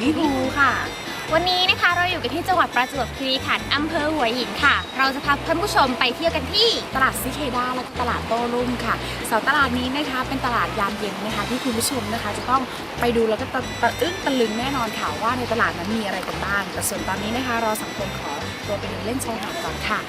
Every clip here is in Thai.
วิฮูค่ะ วันนี้นะคะเราอยู่กันที่จังหวัดประจวบคีรีขันธ์อำเภอหัวหินค่ะ เราจะพาท่านผู้ชมไปเที่ยวกันที่ตลาดซิเคด้าและตลาดโต้รุ่งค่ะเสาตลาดนี้นะคะเป็นตลาดยามเย็นนะคะที่คุณผู้ชมนะคะ จะต้องไปดูแล้วก็ตะตะอึ้งตะลึงแน่นอนค่ะว่าในตลาดนั้นมีอะไรกันบ้างแต่ส่วนตอนนี้นะคะเราสองคนขอตัวไปเดินเล่นชายหาดก่อนค่ะ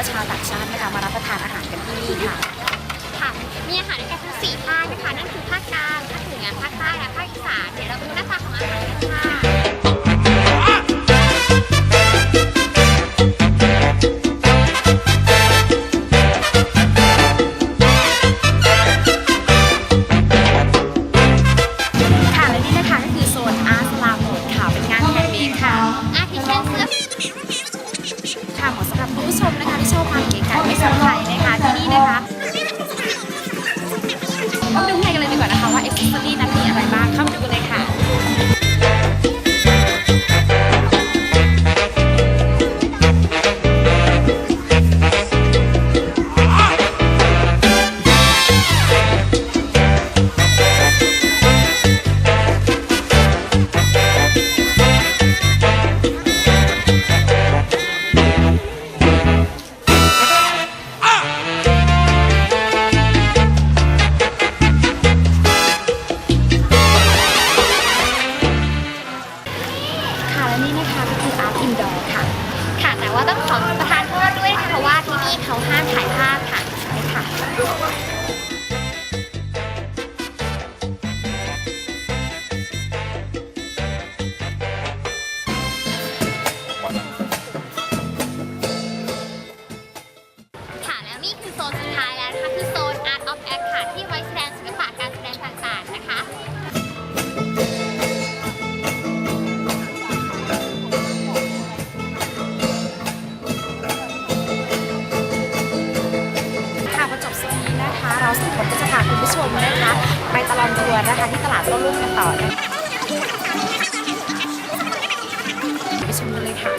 และชาวต่างชาตินะคะมารับประทานอาหารกันที่นี่ค่ะ ค่ะ มีอาหารด้วยกันทั้งสี่ภาคนะคะ นั่นคือภาคกลาง ภาคเหนือ ภาคใต้ และภาคอีสาน เดี๋ยวเราไปดูหน้าตาของอาหารกันค่ะค่ะ และนี่นะคะก็คืออาร์ตอินดอร์ค่ะ ค่ะแต่ว่าต้องขอประทานโทษด้วยนะคะเพราะว่าที่นี่เขาห้ามถ่ายภาพค่ะใช่ค่ะค่ะแล้วนี่คือโซนสุดท้ายแล้วนะคะคือโซน Art of Act ค่ะที่ ตลอดทัวร์นะคะที่ตลาดต้รุ่งกันต่อนะไปชมกันเลยค่ะ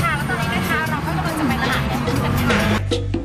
ค่ะแล้วตอนนี้นะคะเราก็กำลังจะไปตลาดต้นรุ่งกันค่ะ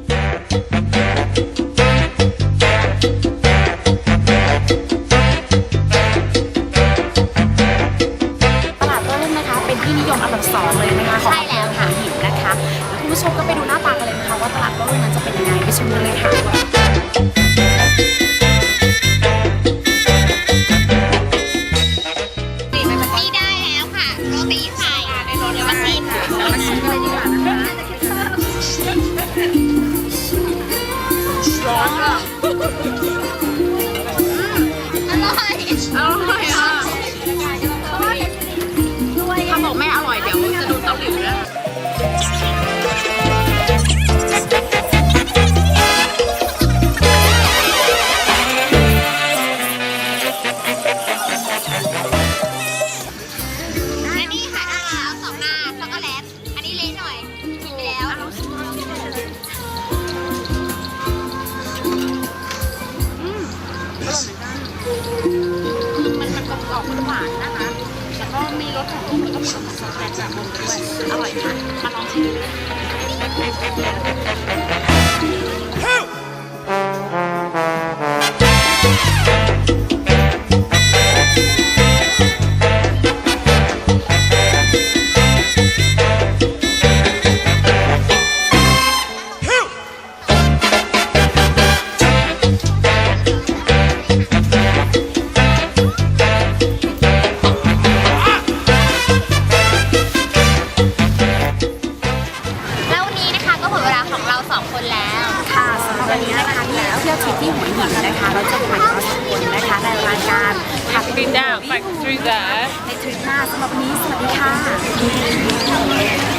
านนะคะแล้วก็มีรสของลูกแล้วก็มีรสของช็อกโกแลตแบบนมด้วยอร่อยค่ะมาลองชิมดู นนี้นะคะแล้วเที่ยวทริปที่หัวหินนะคะ เราจะไปเราสองคนนะคะในรายการขับ Sit down, back through there. ในทริปหน้าสำหรับวันนี้สวัสดีค่ะ